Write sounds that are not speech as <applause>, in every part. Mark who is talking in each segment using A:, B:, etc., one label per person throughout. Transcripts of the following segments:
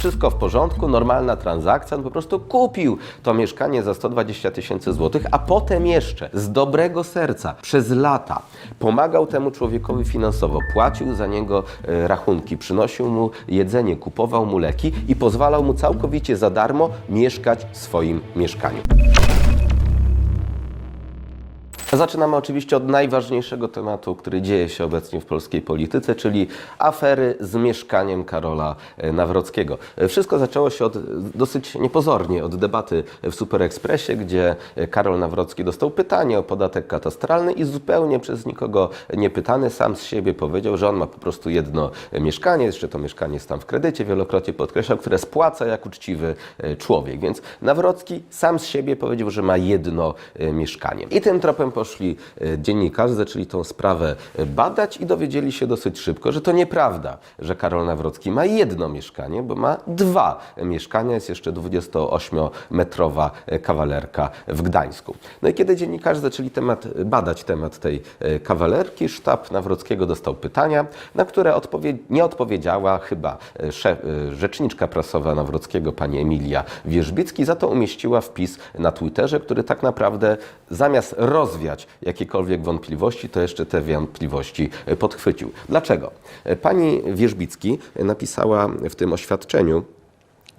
A: wszystko w porządku, normalna transakcja, on po prostu kupił to mieszkanie za 120 tysięcy złotych, a potem jeszcze z dobrego serca przez lata pomagał temu człowiekowi finansowo, płacił za niego e, rachunki, przynosił mu jedzenie, kupował mu leki i pozwalał mu całkowicie za darmo mieszkać w swoim mieszkaniu. Zaczynamy oczywiście od najważniejszego tematu, który dzieje się obecnie w polskiej polityce, czyli afery z mieszkaniem Karola e, Nawrockiego. E, Wszystko zaczęło się od, dosyć niepozornie od debaty w Super Expressie, gdzie e, Karol Nawrocki dostał pytanie o podatek katastralny i zupełnie przez nikogo niepytany sam z siebie powiedział, że on ma po prostu jedno mieszkanie, jeszcze to mieszkanie jest tam w kredycie, wielokrotnie podkreślał, które spłaca jak uczciwy człowiek. Więc Nawrocki sam z siebie powiedział, że ma jedno mieszkanie. I tym tropem poszli e, dziennikarze, zaczęli tą sprawę e, badać i dowiedzieli się dosyć szybko, że to nieprawda, że Karol Nawrocki ma jedno mieszkanie, bo ma dwa mieszkania. Jest jeszcze 28-metrowa e, kawalerka w Gdańsku. No i kiedy dziennikarze zaczęli temat, badać temat tej kawalerki, sztab Nawrockiego dostał pytania, na które odpowie- nie odpowiedziała chyba szef, rzeczniczka prasowa Nawrockiego, pani Emilia Wierzbicki, za to umieściła wpis na Twitterze, który tak naprawdę zamiast rozwiać jakiekolwiek wątpliwości, to jeszcze te wątpliwości e, podchwycił. Dlaczego? E, Pani Wierzbicki napisała w tym oświadczeniu,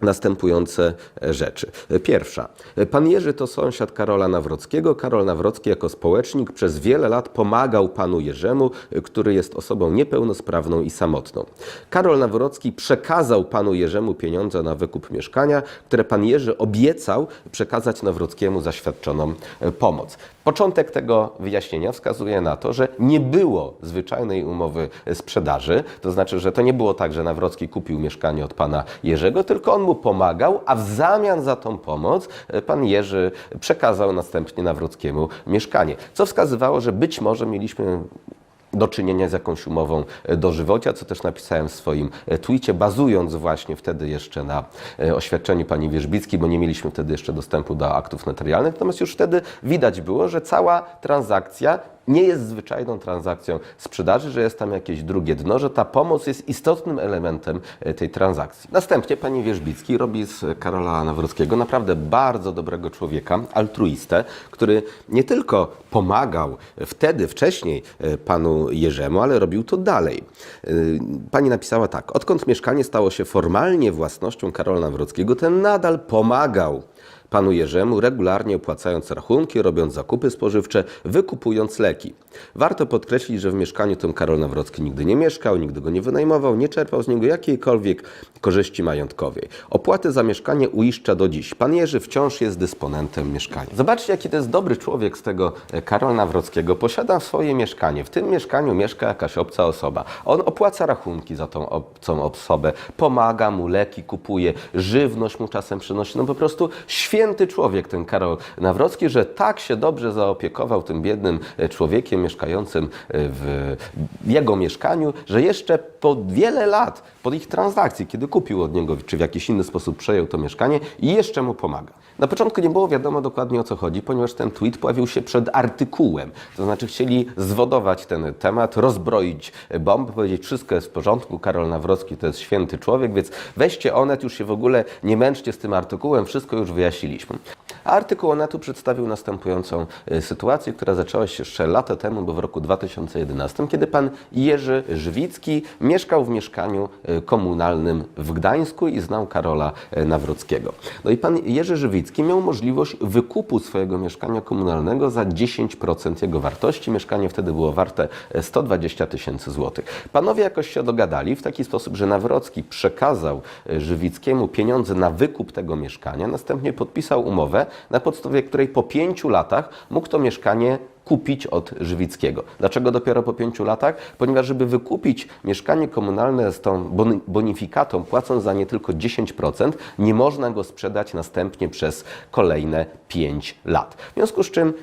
A: następujące e, rzeczy. Pierwsza. Pan Jerzy to sąsiad Karola Nawrockiego. Karol Nawrocki jako społecznik przez wiele lat pomagał panu Jerzemu, e, który jest osobą niepełnosprawną i samotną. Karol Nawrocki przekazał panu Jerzemu pieniądze na wykup mieszkania, które pan Jerzy obiecał przekazać Nawrockiemu za świadczoną e, pomoc. Początek tego wyjaśnienia wskazuje na to, że nie było zwyczajnej umowy sprzedaży, to znaczy, że to nie było tak, że Nawrocki kupił mieszkanie od pana Jerzego, tylko on mu pomagał, a w zamian za tą pomoc e, pan Jerzy przekazał następnie Nawrockiemu mieszkanie. Co wskazywało, że być może mieliśmy do czynienia z jakąś umową e, dożywocia, co też napisałem w swoim e, tweetie, bazując właśnie wtedy jeszcze na oświadczeniu pani Wierzbickiej, bo nie mieliśmy wtedy jeszcze dostępu do aktów notarialnych, natomiast już wtedy widać było, że cała transakcja nie jest zwyczajną transakcją sprzedaży, że jest tam jakieś drugie dno, że ta pomoc jest istotnym elementem e, tej transakcji. Następnie pani Wierzbicki robi z Karola Nawrockiego naprawdę bardzo dobrego człowieka, altruistę, który nie tylko pomagał wtedy, wcześniej e, panu Jerzemu, ale robił to dalej. E, Pani napisała tak, odkąd mieszkanie stało się formalnie własnością Karola Nawrockiego, ten nadal pomagał panu Jerzemu, regularnie opłacając rachunki, robiąc zakupy spożywcze, wykupując leki. Warto podkreślić, że w mieszkaniu tym Karol Nawrocki nigdy nie mieszkał, nigdy go nie wynajmował, nie czerpał z niego jakiejkolwiek korzyści majątkowej. Opłaty za mieszkanie uiszcza do dziś. Pan Jerzy wciąż jest dysponentem mieszkania. Zobaczcie, jaki to jest dobry człowiek z tego e, Karola Nawrockiego. Posiada swoje mieszkanie. W tym mieszkaniu mieszka jakaś obca osoba. On opłaca rachunki za tą obcą osobę, pomaga mu, leki kupuje, żywność mu czasem przynosi. No po prostu święty człowiek ten Karol Nawrocki, że tak się dobrze zaopiekował tym biednym e, człowiekiem mieszkającym e, w jego mieszkaniu, że jeszcze po wiele lat, po ich transakcji, kiedy kupił od niego, czy w jakiś inny sposób przejął to mieszkanie jeszcze mu pomaga. Na początku nie było wiadomo dokładnie o co chodzi, ponieważ ten tweet pojawił się przed artykułem. To znaczy chcieli zwodować ten temat, rozbroić bomb, powiedzieć wszystko jest w porządku, Karol Nawrocki to jest święty człowiek, więc weźcie Onet, już się w ogóle nie męczcie z tym artykułem, wszystko już wyjaśniliśmy. A artykuł Onetu przedstawił następującą e, sytuację, która zaczęła się jeszcze lata temu, bo w roku 2011, kiedy pan Jerzy Żywicki mieszkał w mieszkaniu e, komunalnym w Gdańsku i znał Karola e, Nawrockiego. No i pan Jerzy Żywicki miał możliwość wykupu swojego mieszkania komunalnego za 10% jego wartości. Mieszkanie wtedy było warte e, 120 tysięcy złotych. Panowie jakoś się dogadali w taki sposób, że Nawrocki przekazał Żywickiemu pieniądze na wykup tego mieszkania, następnie podpisał umowę, na podstawie której po pięciu latach mógł to mieszkanie kupić od Żywickiego. Dlaczego dopiero po pięciu latach? Ponieważ, żeby wykupić mieszkanie komunalne z tą boni- bonifikatą, płacąc za nie tylko 10%, nie można go sprzedać następnie przez kolejne 5 lat. W związku z czym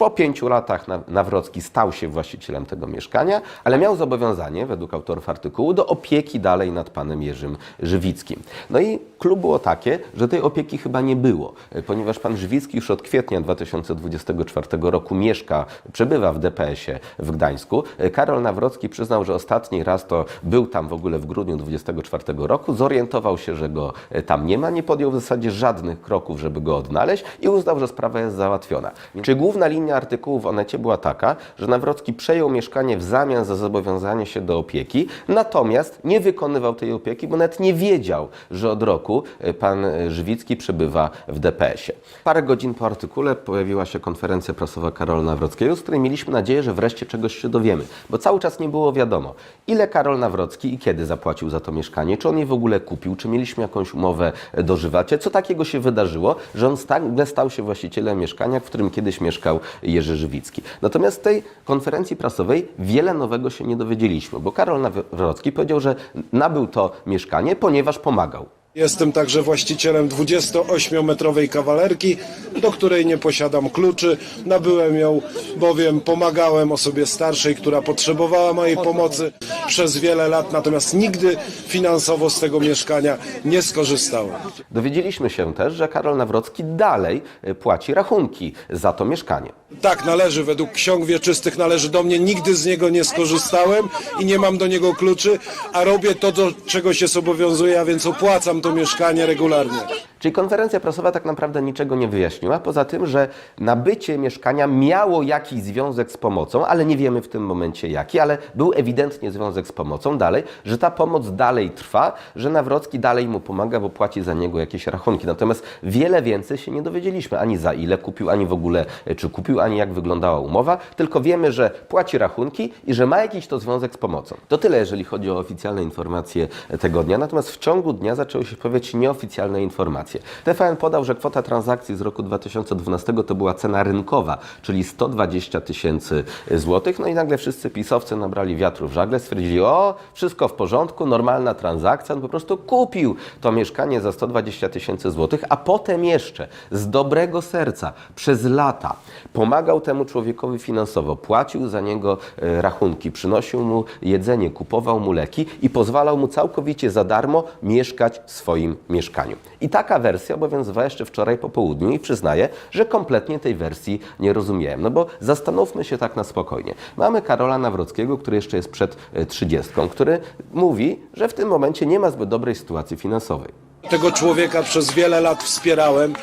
A: Po pięciu latach Na- Nawrocki stał się właścicielem tego mieszkania, ale miał zobowiązanie, według autorów artykułu, do opieki dalej nad panem Jerzym Żywickim. No i klub było takie, że tej opieki chyba nie było, ponieważ pan Żywicki już od kwietnia 2024 roku mieszka, przebywa w DPS-ie w Gdańsku. Karol Nawrocki przyznał, że ostatni raz to był tam w ogóle w grudniu 2024 roku, zorientował się, że go e, tam nie ma, nie podjął w zasadzie żadnych kroków, żeby go odnaleźć i uznał, że sprawa jest załatwiona. Czyli główna linia artykułu w Onecie była taka, że Nawrocki przejął mieszkanie w zamian za zobowiązanie się do opieki, natomiast nie wykonywał tej opieki, bo nawet nie wiedział, że od roku e, pan Żywicki przebywa w DPS-ie. Parę godzin po artykule pojawiła się konferencja prasowa Karola Nawrockiego, z której mieliśmy nadzieję, że wreszcie czegoś się dowiemy, bo cały czas nie było wiadomo, ile Karol Nawrocki i kiedy zapłacił za to mieszkanie, czy on je w ogóle kupił, czy mieliśmy jakąś umowę dożywacie, co takiego się wydarzyło, że on nagle stał się właścicielem mieszkania, w którym kiedyś mieszkał Jerzy Żywicki. Natomiast z tej konferencji prasowej wiele nowego się nie dowiedzieliśmy, bo Karol Nawrocki powiedział, że nabył to mieszkanie, ponieważ pomagał.
B: Jestem także właścicielem 28-metrowej kawalerki, do której nie posiadam kluczy. Nabyłem ją, bowiem pomagałem osobie starszej, która potrzebowała mojej pomocy przez wiele lat, natomiast nigdy finansowo z tego mieszkania nie skorzystałem.
A: Dowiedzieliśmy się też, że Karol Nawrocki dalej e, płaci rachunki za to mieszkanie.
B: Tak, należy, według ksiąg wieczystych należy do mnie, nigdy z niego nie skorzystałem i nie mam do niego kluczy, a robię to, do czego się zobowiązuję, a więc opłacam to mieszkanie regularnie.
A: Czyli konferencja prasowa tak naprawdę niczego nie wyjaśniła, poza tym, że nabycie mieszkania miało jakiś związek z pomocą, ale nie wiemy w tym momencie jaki, ale był ewidentnie związek z pomocą dalej, że ta pomoc dalej trwa, że Nawrocki dalej mu pomaga, bo płaci za niego jakieś rachunki. Natomiast wiele więcej się nie dowiedzieliśmy, ani za ile kupił, ani w ogóle e, czy kupił, ani jak wyglądała umowa, tylko wiemy, że płaci rachunki i że ma jakiś to związek z pomocą. To tyle, jeżeli chodzi o oficjalne informacje tego dnia, natomiast w ciągu dnia zaczęły się pojawiać nieoficjalne informacje. TVN podał, że kwota transakcji z roku 2012 to była cena rynkowa, czyli 120 tysięcy złotych. No i nagle wszyscy pisowcy nabrali wiatru w żagle, stwierdzili, o, wszystko w porządku, normalna transakcja. On po prostu kupił to mieszkanie za 120 tysięcy złotych, a potem jeszcze z dobrego serca przez lata pomagał temu człowiekowi finansowo, płacił za niego e, rachunki, przynosił mu jedzenie, kupował mu leki i pozwalał mu całkowicie za darmo mieszkać w swoim mieszkaniu. I taka wersja obowiązywała jeszcze wczoraj po południu i przyznaję, że kompletnie tej wersji nie rozumiałem. No bo zastanówmy się tak na spokojnie. Mamy Karola Nawrockiego, który jeszcze jest przed e, trzydziestką, który mówi, że w tym momencie nie ma zbyt dobrej sytuacji finansowej.
B: Tego człowieka przez wiele lat wspierałem,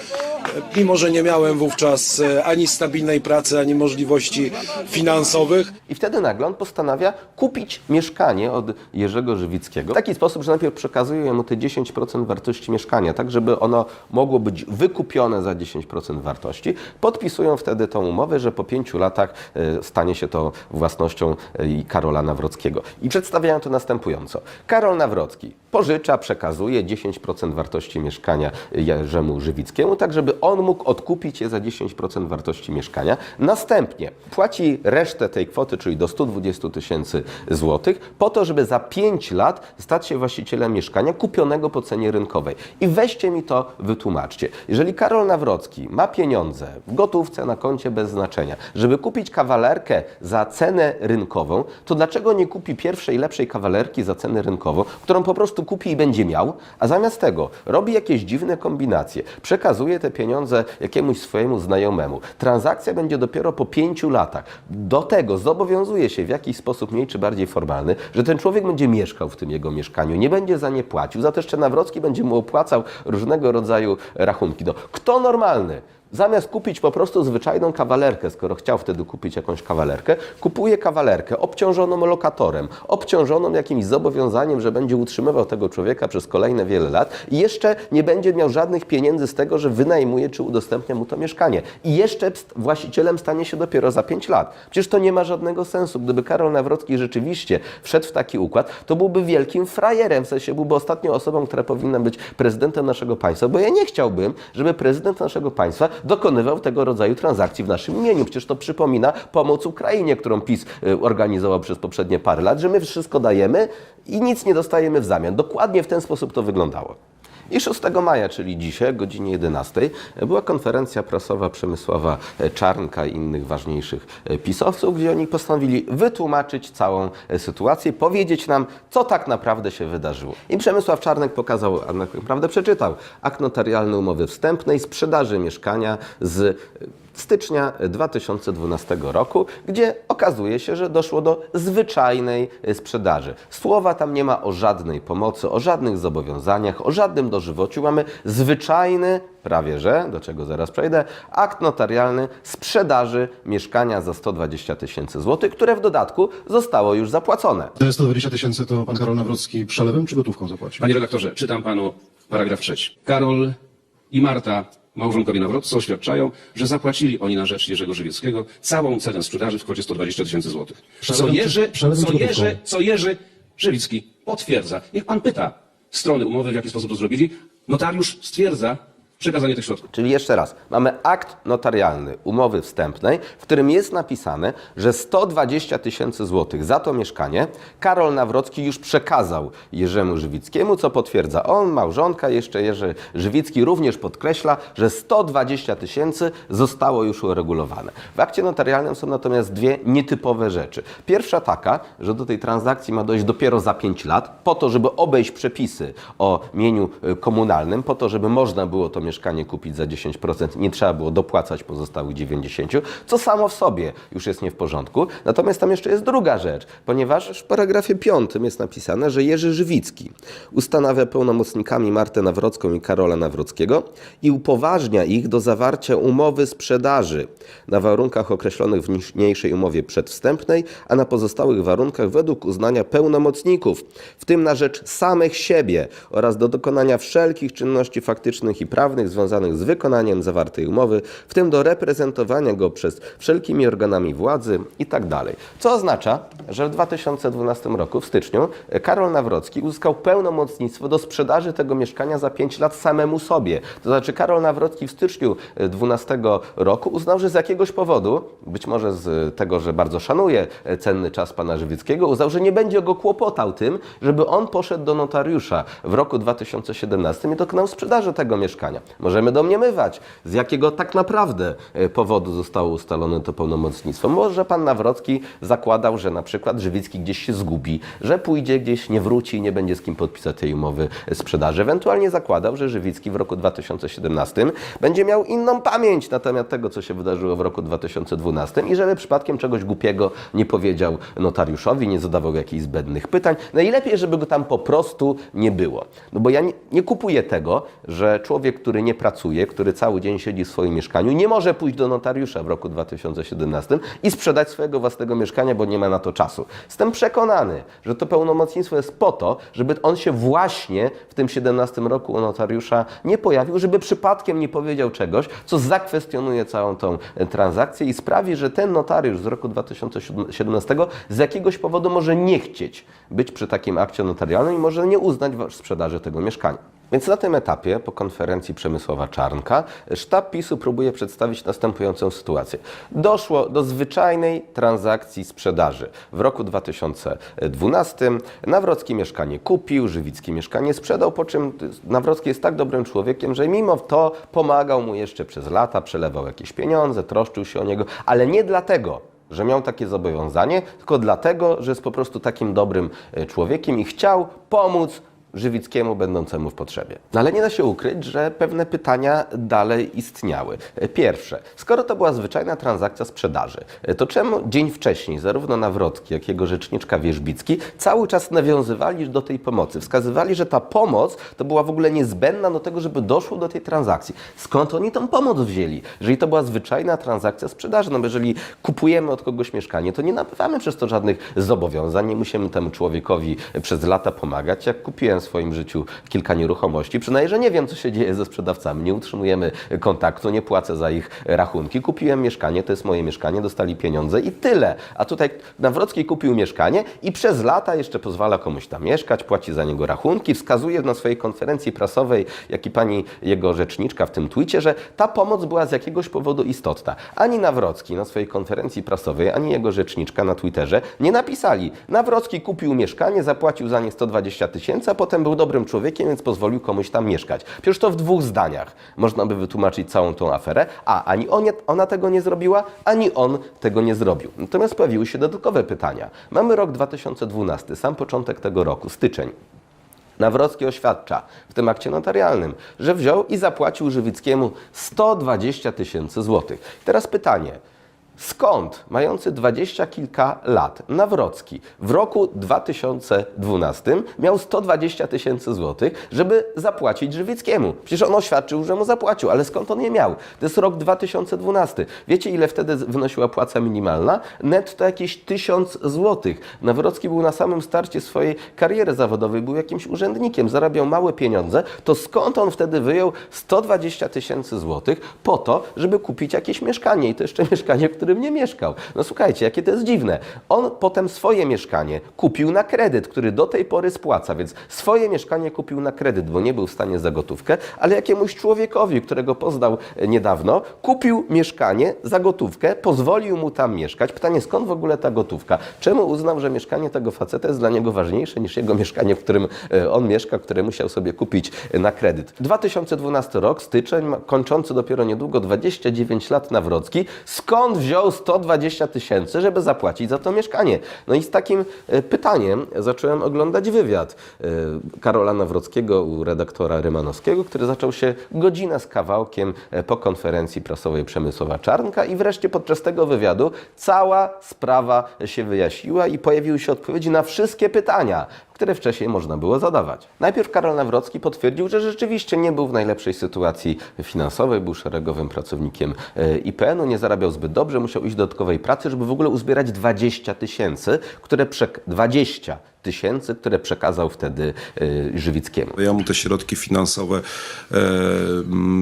B: mimo że nie miałem wówczas e, ani stabilnej pracy, ani możliwości finansowych.
A: I wtedy nagle on postanawia kupić mieszkanie od Jerzego Żywickiego w taki sposób, że najpierw przekazuje mu te 10% wartości mieszkania, tak żeby ono mogło być wykupione za 10% wartości. Podpisują wtedy tą umowę, że po pięciu latach e, stanie się to własnością e, Karola Nawrockiego. I przedstawiają to następująco. Karol Nawrocki pożycza, przekazuje 10% wartości mieszkania Jerzemu Żywickiemu, tak żeby on mógł odkupić je za 10% wartości mieszkania. Następnie płaci resztę tej kwoty, czyli do 120 tysięcy złotych, po to, żeby za 5 lat stać się właścicielem mieszkania kupionego po cenie rynkowej. I weźcie mi to, wytłumaczcie. Jeżeli Karol Nawrocki ma pieniądze w gotówce na koncie bez znaczenia, żeby kupić kawalerkę za cenę rynkową, to dlaczego nie kupi pierwszej, lepszej kawalerki za cenę rynkową, którą po prostu kupi i będzie miał, a zamiast tego robi jakieś dziwne kombinacje, przekazuje te pieniądze jakiemuś swojemu znajomemu. Transakcja będzie dopiero po pięciu latach. Do tego zobowiązuje się w jakiś sposób mniej czy bardziej formalny, że ten człowiek będzie mieszkał w tym jego mieszkaniu, nie będzie za nie płacił, za to jeszcze Nawrocki będzie mu opłacał różnego rodzaju rachunki. No, kto normalny? Zamiast kupić po prostu zwyczajną kawalerkę, skoro chciał wtedy kupić jakąś kawalerkę, kupuje kawalerkę obciążoną lokatorem, obciążoną jakimś zobowiązaniem, że będzie utrzymywał tego człowieka przez kolejne wiele lat i jeszcze nie będzie miał żadnych pieniędzy z tego, że wynajmuje czy udostępnia mu to mieszkanie. I jeszcze właścicielem stanie się dopiero za 5 lat. Przecież to nie ma żadnego sensu. Gdyby Karol Nawrocki rzeczywiście wszedł w taki układ, to byłby wielkim frajerem, w sensie byłby ostatnią osobą, która powinna być prezydentem naszego państwa, bo ja nie chciałbym, żeby prezydent naszego państwa dokonywał tego rodzaju transakcji w naszym imieniu. Przecież to przypomina pomoc Ukrainie, którą PiS y, organizował przez poprzednie parę lat, że my wszystko dajemy i nic nie dostajemy w zamian. Dokładnie w ten sposób to wyglądało. I 6 maja, czyli dzisiaj, godzinie 11, była konferencja prasowa Przemysława Czarnka i innych ważniejszych pisowców, gdzie oni postanowili wytłumaczyć całą sytuację, powiedzieć nam, co tak naprawdę się wydarzyło. I Przemysław Czarnek pokazał, a tak naprawdę przeczytał, akt notarialny umowy wstępnej sprzedaży mieszkania z stycznia 2012 roku, gdzie okazuje się, że doszło do zwyczajnej e, sprzedaży. Słowa tam nie ma o żadnej pomocy, o żadnych zobowiązaniach, o żadnym dożywociu. Mamy zwyczajny, prawie że, do czego zaraz przejdę, akt notarialny sprzedaży mieszkania za 120 tysięcy złotych, które w dodatku zostało już zapłacone.
C: Te 120 tysięcy to pan Karol Nawrocki przelewem czy gotówką zapłacił?
D: Panie redaktorze, czytam panu paragraf trzeci. Karol i Marta, małżonkowie Nawroccy, oświadczają, że zapłacili oni na rzecz Jerzego Żywieckiego całą cenę sprzedaży w kwocie 120 tysięcy złotych. Co Jerzy, co? Jerzy, co Jerzy Żywicki potwierdza. Niech pan pyta strony umowy, w jaki sposób to zrobili. Notariusz stwierdza przekazanie tych środków.
A: Czyli jeszcze raz, mamy akt notarialny umowy wstępnej, w którym jest napisane, że 120 tysięcy złotych za to mieszkanie Karol Nawrocki już przekazał Jerzemu Żywickiemu, co potwierdza on, małżonka, jeszcze Jerzy Żywicki również podkreśla, że 120 tysięcy zostało już uregulowane. W akcie notarialnym są natomiast dwie nietypowe rzeczy. Pierwsza taka, że do tej transakcji ma dojść dopiero za 5 lat, po to, żeby obejść przepisy o mieniu y, komunalnym, po to, żeby można było to mieszkanie kupić za 10%, nie trzeba było dopłacać pozostałych 90%, co samo w sobie już jest nie w porządku. Natomiast tam jeszcze jest druga rzecz, ponieważ w paragrafie 5 jest napisane, że Jerzy Żywicki ustanawia pełnomocnikami Martę Nawrocką i Karola Nawrockiego i upoważnia ich do zawarcia umowy sprzedaży na warunkach określonych w niniejszej umowie przedwstępnej, a na pozostałych warunkach według uznania pełnomocników, w tym na rzecz samych siebie oraz do dokonania wszelkich czynności faktycznych i prawnych związanych z wykonaniem zawartej umowy, w tym do reprezentowania go przez wszelkimi organami władzy i tak. Co oznacza, że w 2012 roku, w styczniu, Karol Nawrocki uzyskał pełnomocnictwo do sprzedaży tego mieszkania za 5 lat samemu sobie. To znaczy Karol Nawrocki w styczniu 2012 roku uznał, że z jakiegoś powodu, być może z tego, że bardzo szanuje cenny czas pana Żywieckiego, uznał, że nie będzie go kłopotał tym, żeby on poszedł do notariusza w roku 2017 i dokonał sprzedaży tego mieszkania. Możemy domniemywać, z jakiego tak naprawdę e, powodu zostało ustalone to pełnomocnictwo. Może pan Nawrocki zakładał, że na przykład Żywicki gdzieś się zgubi, że pójdzie gdzieś, nie wróci i nie będzie z kim podpisać tej umowy sprzedaży. Ewentualnie zakładał, że Żywicki w roku 2017 będzie miał inną pamięć na temat tego, co się wydarzyło w roku 2012 i żeby przypadkiem czegoś głupiego nie powiedział notariuszowi, nie zadawał jakichś zbędnych pytań. Najlepiej, żeby go tam po prostu nie było. No bo ja nie, nie kupuję tego, że człowiek, który nie pracuje, który cały dzień siedzi w swoim mieszkaniu, nie może pójść do notariusza w roku 2017 i sprzedać swojego własnego mieszkania, bo nie ma na to czasu. Jestem przekonany, że to pełnomocnictwo jest po to, żeby on się właśnie w tym 17 roku u notariusza nie pojawił, żeby przypadkiem nie powiedział czegoś, co zakwestionuje całą tą e, transakcję i sprawi, że ten notariusz z roku 2017 z jakiegoś powodu może nie chcieć być przy takim akcie notarialnym i może nie uznać sprzedaży tego mieszkania. Więc na tym etapie, po konferencji Przemysława Czarnka, sztab PiSu próbuje przedstawić następującą sytuację. Doszło do zwyczajnej transakcji sprzedaży. W roku 2012 Nawrocki mieszkanie kupił, Żywicki mieszkanie sprzedał, po czym Nawrocki jest tak dobrym człowiekiem, że mimo to pomagał mu jeszcze przez lata, przelewał jakieś pieniądze, troszczył się o niego, ale nie dlatego, że miał takie zobowiązanie, tylko dlatego, że jest po prostu takim dobrym e, człowiekiem i chciał pomóc Żywickiemu będącemu w potrzebie. No ale nie da się ukryć, że pewne pytania dalej istniały. Pierwsze, skoro to była zwyczajna transakcja sprzedaży, to czemu dzień wcześniej zarówno Nawrocki, jak i jego rzeczniczka Wierzbicki cały czas nawiązywali do tej pomocy? Wskazywali, że ta pomoc to była w ogóle niezbędna do tego, żeby doszło do tej transakcji. Skąd oni tą pomoc wzięli? Jeżeli to była zwyczajna transakcja sprzedaży, no bo jeżeli kupujemy od kogoś mieszkanie, to nie nabywamy przez to żadnych zobowiązań, nie musimy temu człowiekowi przez lata pomagać. Jak kupiłem swoim życiu kilka nieruchomości, przynajmniej, że nie wiem, co się dzieje ze sprzedawcami, nie utrzymujemy kontaktu, nie płacę za ich rachunki. Kupiłem mieszkanie, to jest moje mieszkanie, dostali pieniądze i tyle. A tutaj Nawrocki kupił mieszkanie i przez lata jeszcze pozwala komuś tam mieszkać, płaci za niego rachunki, wskazuje na swojej konferencji prasowej, jak i pani jego rzeczniczka w tym twicie, że ta pomoc była z jakiegoś powodu istotna. Ani Nawrocki na swojej konferencji prasowej, ani jego rzeczniczka na Twitterze nie napisali. Nawrocki kupił mieszkanie, zapłacił za nie 120 tysięcy, a potem potem był dobrym człowiekiem, więc pozwolił komuś tam mieszkać. Przecież to w dwóch zdaniach można by wytłumaczyć całą tą aferę, a ani on, ona tego nie zrobiła, ani on tego nie zrobił. Natomiast pojawiły się dodatkowe pytania. Mamy rok 2012, sam początek tego roku, styczeń. Nawrocki oświadcza w tym akcie notarialnym, że wziął i zapłacił Żywickiemu 120 tysięcy złotych. Teraz pytanie. Skąd, mający dwadzieścia kilka lat, Nawrocki w roku 2012 miał 120 tysięcy złotych, żeby zapłacić Żywickiemu? Przecież on oświadczył, że mu zapłacił, ale skąd on je miał? To jest rok 2012. Wiecie, ile wtedy wynosiła płaca minimalna? Netto jakieś 1000 złotych. Nawrocki był na samym starcie swojej kariery zawodowej, był jakimś urzędnikiem, zarabiał małe pieniądze. To skąd on wtedy wyjął 120 tysięcy złotych po to, żeby kupić jakieś mieszkanie? I to jeszcze <laughs> mieszkanie, w którym nie mieszkał. No słuchajcie, jakie to jest dziwne. On potem swoje mieszkanie kupił na kredyt, który do tej pory spłaca, więc swoje mieszkanie kupił na kredyt, bo nie był w stanie za gotówkę, ale jakiemuś człowiekowi, którego poznał e, niedawno, kupił mieszkanie za gotówkę, pozwolił mu tam mieszkać. Pytanie, skąd w ogóle ta gotówka? Czemu uznał, że mieszkanie tego faceta jest dla niego ważniejsze niż jego mieszkanie, w którym e, on mieszka, które musiał sobie kupić e, na kredyt? 2012 rok, styczeń, kończący dopiero niedługo 29 lat Nawrocki. Skąd wziął 120 tysięcy, żeby zapłacić za to mieszkanie? No i z takim e, pytaniem zacząłem oglądać wywiad e, Karola Nawrockiego u redaktora Rymanowskiego, który zaczął się godzinę z kawałkiem e, po konferencji prasowej Przemysłowa Czarnka i wreszcie podczas tego wywiadu cała sprawa się wyjaśniła i pojawiły się odpowiedzi na wszystkie pytania, które wcześniej można było zadawać. Najpierw Karol Nawrocki potwierdził, że rzeczywiście nie był w najlepszej sytuacji finansowej, był szeregowym pracownikiem e, IPN-u, nie zarabiał zbyt dobrze, musiał iść do dodatkowej pracy, żeby w ogóle uzbierać 20 tysięcy, które przek- 20 tysięcy, które przekazał wtedy e, Żywickiemu.
B: Ja mu te środki finansowe e,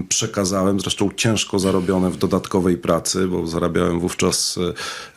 B: przekazałem, zresztą ciężko zarobione w dodatkowej pracy, bo zarabiałem wówczas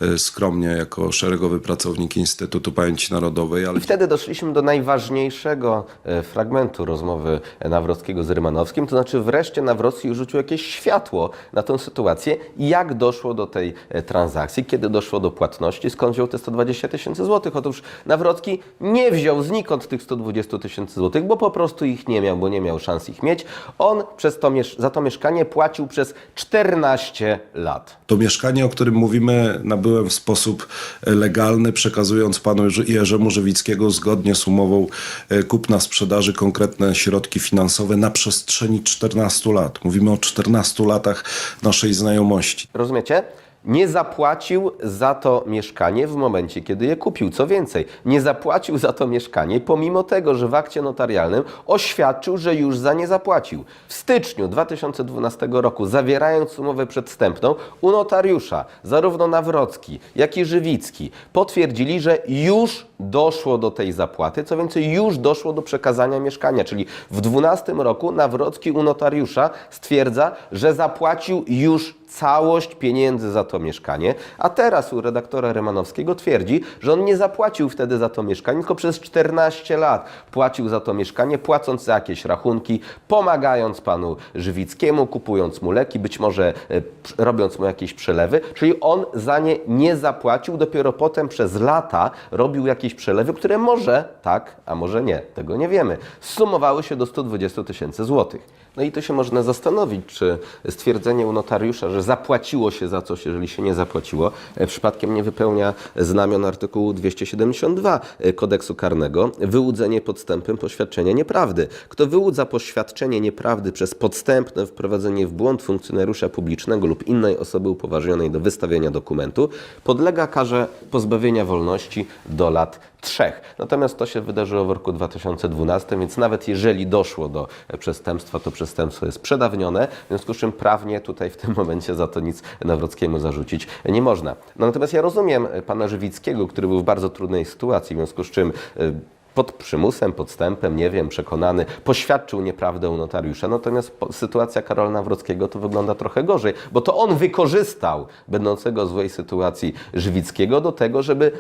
B: e, e, skromnie jako szeregowy pracownik Instytutu Pamięci Narodowej, ale
A: I wtedy doszliśmy do najważniejszego fragmentu rozmowy Nawrockiego z Rymanowskim, to znaczy wreszcie Nawrocki rzucił jakieś światło na tę sytuację, jak doszło do tej transakcji, kiedy doszło do płatności, skąd wziął te 120 tysięcy złotych. Otóż Nawrocki nie wziął znikąd tych 120 tysięcy złotych, bo po prostu ich nie miał, bo nie miał szans ich mieć. On przez to, za to mieszkanie płacił przez 14 lat.
B: To mieszkanie, o którym mówimy, nabyłem w sposób e, legalny, przekazując panu Jerzemu Żywickiego zgodnie z umową e, kupna-sprzedaży konkretne środki finansowe na przestrzeni 14 lat. Mówimy o 14 latach naszej znajomości.
A: Rozumiecie? Nie zapłacił za to mieszkanie w momencie, kiedy je kupił. Co więcej, nie zapłacił za to mieszkanie, pomimo tego, że w akcie notarialnym oświadczył, że już za nie zapłacił. W styczniu 2012 roku, zawierając umowę przedstępną, u notariusza zarówno Nawrocki, jak i Żywicki potwierdzili, że już doszło do tej zapłaty, co więcej, już doszło do przekazania mieszkania, czyli w 2012 roku Nawrocki u notariusza stwierdza, że zapłacił już całość pieniędzy za to mieszkanie, a teraz u redaktora Rymanowskiego twierdzi, że on nie zapłacił wtedy za to mieszkanie, tylko przez 14 lat płacił za to mieszkanie, płacąc za jakieś rachunki, pomagając panu Żywickiemu, kupując mu leki, być może e, robiąc mu jakieś przelewy, czyli on za nie nie zapłacił, dopiero potem przez lata robił jakieś przelewy, które może tak, a może nie, tego nie wiemy, sumowały się do 120 tysięcy złotych. No i tu się można zastanowić, czy stwierdzenie u notariusza, że zapłaciło się za coś, jeżeli się nie zapłaciło, e, przypadkiem nie wypełnia znamion artykułu 272 kodeksu karnego, wyłudzenie podstępem poświadczenia nieprawdy. Kto wyłudza poświadczenie nieprawdy przez podstępne wprowadzenie w błąd funkcjonariusza publicznego lub innej osoby upoważnionej do wystawienia dokumentu, podlega karze pozbawienia wolności do lat trzech. Natomiast to się wydarzyło w roku 2012, więc nawet jeżeli doszło do e, przestępstwa, to przestępstwo jest przedawnione, w związku z czym prawnie tutaj w tym <laughs> momencie za to nic Nawrockiemu zarzucić nie można. No, natomiast ja rozumiem e, pana Żywickiego, który był w bardzo trudnej sytuacji, w związku z czym e, pod przymusem, podstępem, nie wiem, przekonany, poświadczył nieprawdę u notariusza. Natomiast sytuacja Karola Nawrockiego to wygląda trochę gorzej, bo to on wykorzystał będącego w złej sytuacji Żywickiego do tego, żeby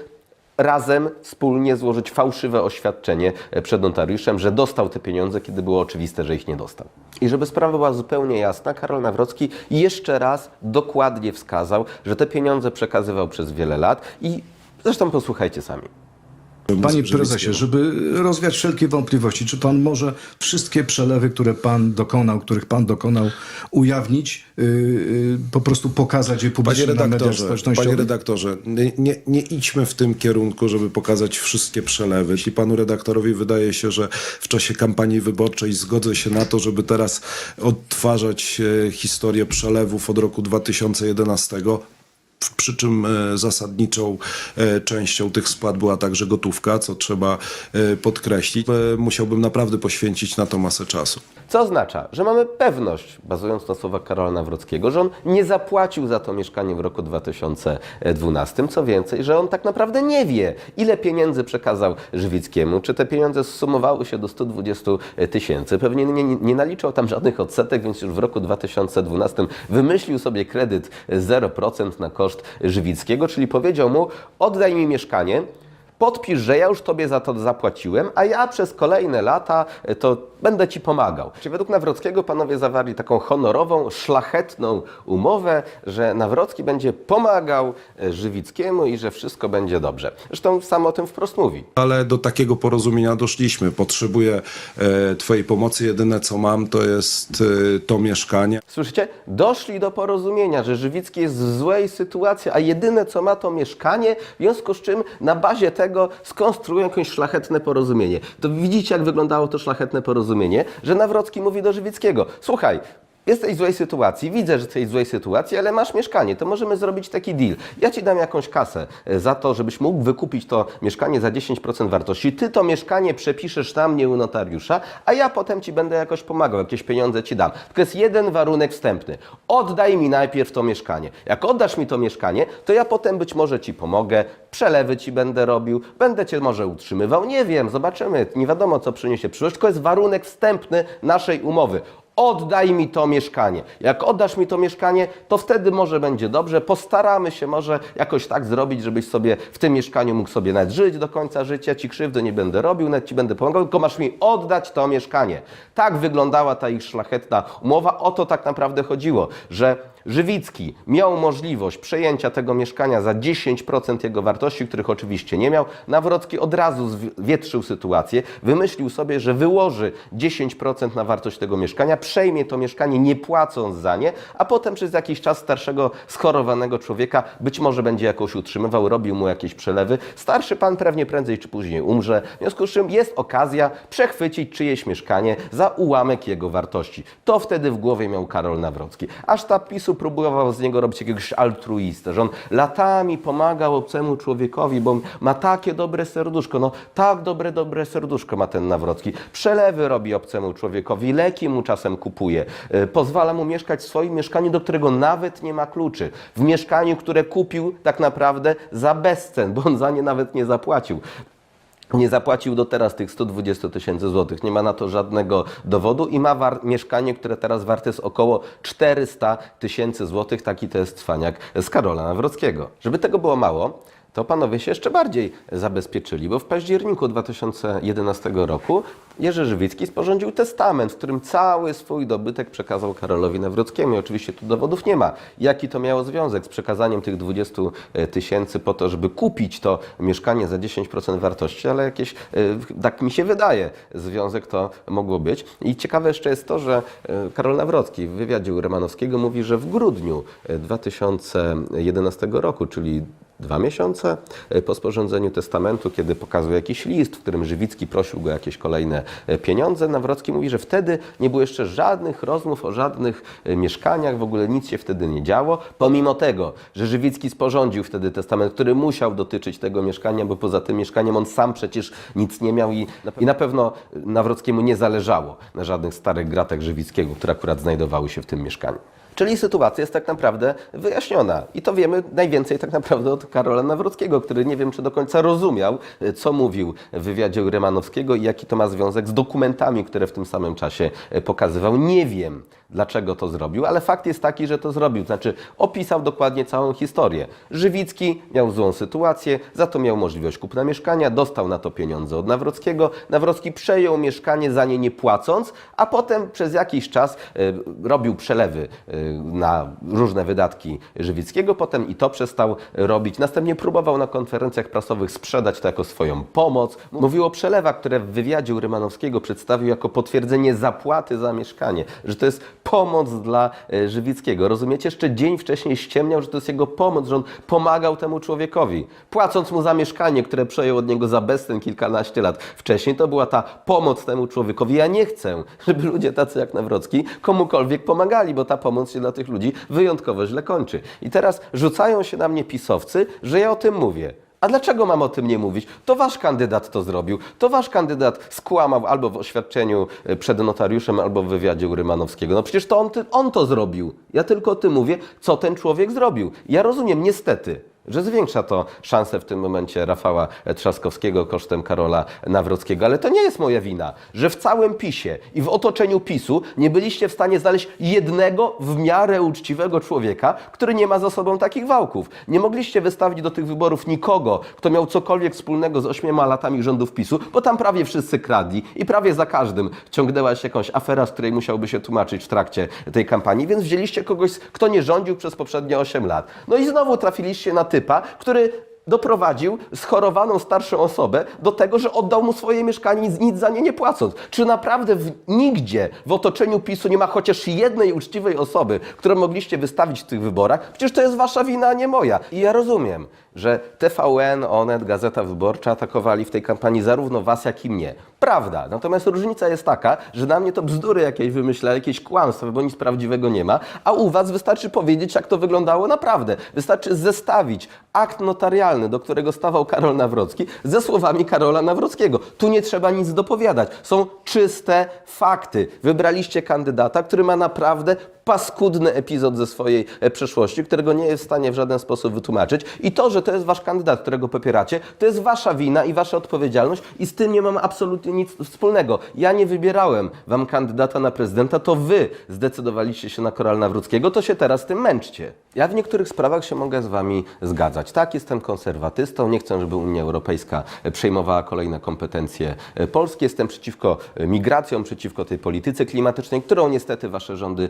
A: razem wspólnie złożyć fałszywe oświadczenie e, przed notariuszem, że dostał te pieniądze, kiedy było oczywiste, że ich nie dostał. I żeby sprawa była zupełnie jasna, Karol Nawrocki jeszcze raz dokładnie wskazał, że te pieniądze przekazywał przez wiele lat i zresztą posłuchajcie sami.
C: Panie prezesie, żeby rozwiać wszelkie wątpliwości, czy pan może wszystkie przelewy, które pan dokonał, których pan dokonał, ujawnić, yy, yy, po prostu pokazać je
B: Panie
C: publicznie na mediach
B: redaktorze,
C: społecznościowych?
B: panie redaktorze, nie, nie, idźmy w tym kierunku, żeby pokazać wszystkie przelewy. Jeśli panu redaktorowi wydaje się, że w czasie kampanii wyborczej zgodzę się na to, żeby teraz odtwarzać e, historię przelewów od roku 2011, w- przy czym e, zasadniczą e, częścią tych spłat była także gotówka, co trzeba e, podkreślić. Musiałbym naprawdę poświęcić na to masę czasu.
A: Co oznacza, że mamy pewność, bazując na słowach Karola Nawrockiego, że on nie zapłacił za to mieszkanie w roku 2012. Co więcej, że on tak naprawdę nie wie, ile pieniędzy przekazał Żywickiemu, czy te pieniądze zsumowały się do 120 tysięcy. Pewnie nie, nie, nie naliczał tam żadnych odsetek, więc już w roku 2012 wymyślił sobie kredyt 0% na koszt Żywickiego, czyli powiedział mu: oddaj mi mieszkanie. Podpisz, że ja już Tobie za to zapłaciłem, a ja przez kolejne lata e, to będę Ci pomagał. Czyli według Nawrockiego panowie zawarli taką honorową, szlachetną umowę, że Nawrocki będzie pomagał e, Żywickiemu i że wszystko będzie dobrze. Zresztą sam o tym wprost mówi.
B: Ale do takiego porozumienia doszliśmy. Potrzebuję e, Twojej pomocy. Jedyne co mam to jest e, to mieszkanie.
A: Słyszycie? Doszli do porozumienia, że Żywicki jest w złej sytuacji, a jedyne co ma to mieszkanie, w związku z czym na bazie tego skonstruują jakieś szlachetne porozumienie. To widzicie, jak wyglądało to szlachetne porozumienie, że Nawrocki mówi do Żywickiego, słuchaj, Jesteś w złej sytuacji, widzę, że jesteś w złej sytuacji, ale masz mieszkanie, to możemy zrobić taki deal. Ja ci dam jakąś kasę e, za to, żebyś mógł wykupić to mieszkanie za 10% wartości. Ty to mieszkanie przepiszesz na mnie u notariusza, a ja potem ci będę jakoś pomagał, jakieś pieniądze ci dam. Tylko jest jeden warunek wstępny. Oddaj mi najpierw to mieszkanie. Jak oddasz mi to mieszkanie, to ja potem być może ci pomogę, przelewy ci będę robił, będę cię może utrzymywał, nie wiem, zobaczymy. Nie wiadomo, co przyniesie przyszłość, tylko jest warunek wstępny naszej umowy. Oddaj mi to mieszkanie. Jak oddasz mi to mieszkanie, to wtedy może będzie dobrze. Postaramy się może jakoś tak zrobić, żebyś sobie w tym mieszkaniu mógł sobie nawet żyć do końca życia. Ci krzywdy nie będę robił, nawet ci będę pomagał, tylko masz mi oddać to mieszkanie. Tak wyglądała ta ich szlachetna umowa. O to tak naprawdę chodziło, że Żywicki miał możliwość przejęcia tego mieszkania za 10% jego wartości, których oczywiście nie miał. Nawrocki od razu zwietrzył sytuację, wymyślił sobie, że wyłoży 10% na wartość tego mieszkania, przejmie to mieszkanie nie płacąc za nie, a potem przez jakiś czas starszego, schorowanego człowieka być może będzie jakoś utrzymywał, robił mu jakieś przelewy. Starszy pan pewnie prędzej czy później umrze, w związku z czym jest okazja przechwycić czyjeś mieszkanie za ułamek jego wartości. To wtedy w głowie miał Karol Nawrocki. Aż ta PiSu próbował z niego robić jakiegoś altruistę, że on latami pomagał obcemu człowiekowi, bo ma takie dobre serduszko, no tak dobre, dobre serduszko ma ten Nawrocki. Przelewy robi obcemu człowiekowi, leki mu czasem kupuje, y, pozwala mu mieszkać w swoim mieszkaniu, do którego nawet nie ma kluczy. W mieszkaniu, które kupił tak naprawdę za bezcen, bo on za nie nawet nie zapłacił. Nie zapłacił do teraz tych 120 tysięcy złotych. Nie ma na to żadnego dowodu i ma mieszkanie, które teraz warte jest około 400 tysięcy złotych. Taki to jest cwaniak z Karola Nawrockiego. Żeby tego było mało, to panowie się jeszcze bardziej zabezpieczyli, bo w październiku 2011 roku Jerzy Żywicki sporządził testament, w którym cały swój dobytek przekazał Karolowi Nawrockiemu. Oczywiście tu dowodów nie ma. Jaki to miało związek z przekazaniem tych 20 tysięcy po to, żeby kupić to mieszkanie za 10% wartości, ale jakieś, e, tak mi się wydaje, związek to mogło być. I ciekawe jeszcze jest to, że e, Karol Nawrocki w wywiadzie u Rymanowskiego mówi, że w grudniu e, 2011 roku, czyli dwa miesiące e, po sporządzeniu testamentu, kiedy pokazuje jakiś list, w którym Żywicki prosił go o jakieś kolejne e, pieniądze, Nawrocki mówi, że wtedy nie było jeszcze żadnych rozmów o żadnych e, mieszkaniach, w ogóle nic się wtedy nie działo, pomimo tego, że Żywicki sporządził wtedy testament, który musiał dotyczyć tego mieszkania, bo poza tym mieszkaniem on sam przecież nic nie miał i na, i na pewno Nawrockiemu nie zależało na żadnych starych gratach Żywickiego, które akurat znajdowały się w tym mieszkaniu. Czyli sytuacja jest tak naprawdę wyjaśniona. I to wiemy najwięcej tak naprawdę od Karola Nawrockiego, który nie wiem, czy do końca rozumiał, e, co mówił w wywiadzie Rymanowskiego i jaki to ma związek z dokumentami, które w tym samym czasie e, pokazywał. Nie wiem, dlaczego to zrobił, ale fakt jest taki, że to zrobił. Znaczy, opisał dokładnie całą historię. Żywicki miał złą sytuację, za to miał możliwość kupna mieszkania, dostał na to pieniądze od Nawrockiego. Nawrocki przejął mieszkanie za nie nie płacąc, a potem przez jakiś czas e, robił przelewy e, na różne wydatki Żywickiego, potem i to przestał robić. Następnie próbował na konferencjach prasowych sprzedać to jako swoją pomoc. Mówił o przelewach, które w wywiadzie Rymanowskiego przedstawił jako potwierdzenie zapłaty za mieszkanie, że to jest pomoc dla e, Żywickiego. Rozumiecie? Jeszcze dzień wcześniej ściemniał, że to jest jego pomoc, że on pomagał temu człowiekowi. Płacąc mu za mieszkanie, które przejął od niego za bezcen kilkanaście lat wcześniej, to była ta pomoc temu człowiekowi. Ja nie chcę, żeby ludzie tacy jak Nawrocki komukolwiek pomagali, bo ta pomoc się dla tych ludzi wyjątkowo źle kończy. I teraz rzucają się na mnie pisowcy, że ja o tym mówię. A dlaczego mam o tym nie mówić? To wasz kandydat to zrobił. To wasz kandydat skłamał albo w oświadczeniu e, przed notariuszem, albo w wywiadzie u Rymanowskiego. No przecież to on, on to zrobił. Ja tylko o tym mówię, co ten człowiek zrobił. Ja rozumiem, niestety, że zwiększa to szanse w tym momencie Rafała Trzaskowskiego kosztem Karola Nawrockiego, ale to nie jest moja wina, że w całym PiSie i w otoczeniu PiSu nie byliście w stanie znaleźć jednego w miarę uczciwego człowieka, który nie ma za sobą takich wałków. Nie mogliście wystawić do tych wyborów nikogo, kto miał cokolwiek wspólnego z ośmioma latami rządów PiSu, bo tam prawie wszyscy kradli i prawie za każdym ciągnęła się jakąś afera, z której musiałby się tłumaczyć w trakcie tej kampanii, więc wzięliście kogoś, kto nie rządził przez poprzednie 8 lat. No i znowu trafiliście na typa, który doprowadził schorowaną starszą osobę do tego, że oddał mu swoje mieszkanie, nic, nic za nie nie płacąc. Czy naprawdę w, nigdzie w otoczeniu PiSu nie ma chociaż jednej uczciwej osoby, którą mogliście wystawić w tych wyborach? Przecież to jest wasza wina, a nie moja. I ja rozumiem, że TVN, Onet, Gazeta Wyborcza atakowali w tej kampanii zarówno was, jak i mnie. Prawda. Natomiast różnica jest taka, że na mnie to bzdury jakieś wymyśla, jakieś kłamstwa, bo nic prawdziwego nie ma, a u was wystarczy powiedzieć, jak to wyglądało naprawdę. Wystarczy zestawić akt notarialny, do którego stawał Karol Nawrocki, ze słowami Karola Nawrockiego. Tu nie trzeba nic dopowiadać. Są czyste fakty. Wybraliście kandydata, który ma naprawdę paskudny epizod ze swojej e, przeszłości, którego nie jest w stanie w żaden sposób wytłumaczyć. I to, że to jest wasz kandydat, którego popieracie, to jest wasza wina i wasza odpowiedzialność i z tym nie mam absolutnie nic wspólnego. Ja nie wybierałem wam kandydata na prezydenta, to wy zdecydowaliście się na Karola Nawrockiego, to się teraz tym męczcie. Ja w niektórych sprawach się mogę z wami zgadzać. Tak, jestem konserwatystą, nie chcę, żeby Unia Europejska e, przejmowała kolejne kompetencje e, polskie. Jestem przeciwko migracjom, przeciwko tej polityce klimatycznej, którą niestety wasze rządy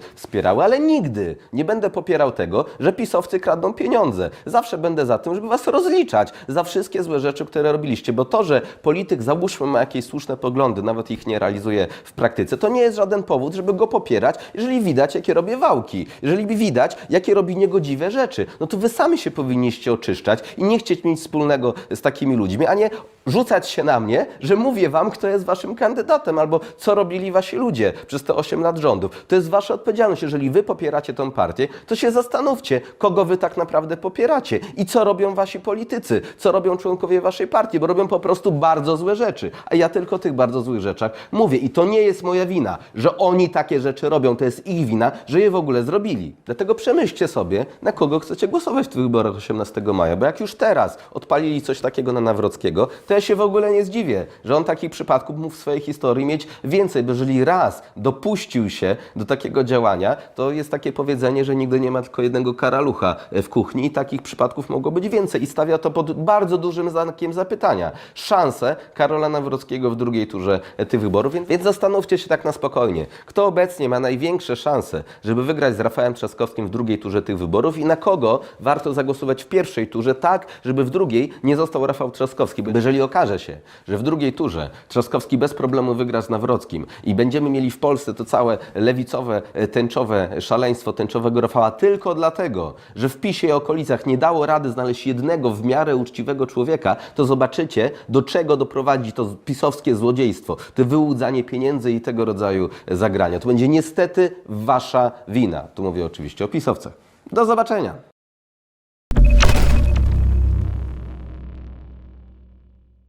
A: wspierały, ale nigdy nie będę popierał tego, że pisowcy kradną pieniądze. Zawsze będę za tym, żeby was rozliczać za wszystkie złe rzeczy, które robiliście, bo to, że polityk załóżmy ma jakieś słuszne poglądy, nawet ich nie realizuje w praktyce, to nie jest żaden powód, żeby go popierać, jeżeli widać, jakie robię wałki, jeżeli widać, jakie robi niegodziwe rzeczy. No to wy sami się powinniście oczyszczać i nie chcieć mieć wspólnego z takimi ludźmi, a nie rzucać się na mnie, że mówię wam, kto jest waszym kandydatem, albo co robili wasi ludzie przez te 8 lat rządów. To jest wasza odpowiedzialność. Jeżeli wy popieracie tą partię, to się zastanówcie, kogo wy tak naprawdę popieracie i co robią wasi politycy, co robią członkowie waszej partii, bo robią po prostu bardzo złe rzeczy. A ja tylko o tych bardzo złych rzeczach mówię. I to nie jest moja wina, że oni takie rzeczy robią. To jest ich wina, że je w ogóle zrobili. Dlatego przemyślcie sobie, na kogo chcecie głosować w tych wyborach 18 maja, bo jak już teraz odpalili coś takiego na Nawrockiego, to ja się w ogóle nie zdziwię, że on takich przypadków mógł w swojej historii mieć więcej, bo jeżeli raz dopuścił się do takiego działania, to jest takie powiedzenie, że nigdy nie ma tylko jednego karalucha w kuchni. I takich przypadków mogło być więcej i stawia to pod bardzo dużym znakiem zapytania. Szanse Karola Nawrockiego w drugiej turze tych wyborów, więc, więc zastanówcie się tak na spokojnie, kto obecnie ma największe szanse, żeby wygrać z Rafałem Trzaskowskim w drugiej turze tych wyborów i na kogo warto zagłosować w pierwszej turze tak, żeby w drugiej nie został Rafał Trzaskowski, bo jeżeli okaże się, że w drugiej turze Trzaskowski bez problemu wygra z Nawrockim i będziemy mieli w Polsce to całe lewicowe, e, tęczowe szaleństwo tęczowego Rafała tylko dlatego, że w PiSie i okolicach nie dało rady znaleźć jednego w miarę uczciwego człowieka, to zobaczycie, do czego doprowadzi to pisowskie złodziejstwo, to wyłudzanie pieniędzy i tego rodzaju zagrania. To będzie niestety wasza wina. Tu mówię oczywiście o pisowcach. Do zobaczenia.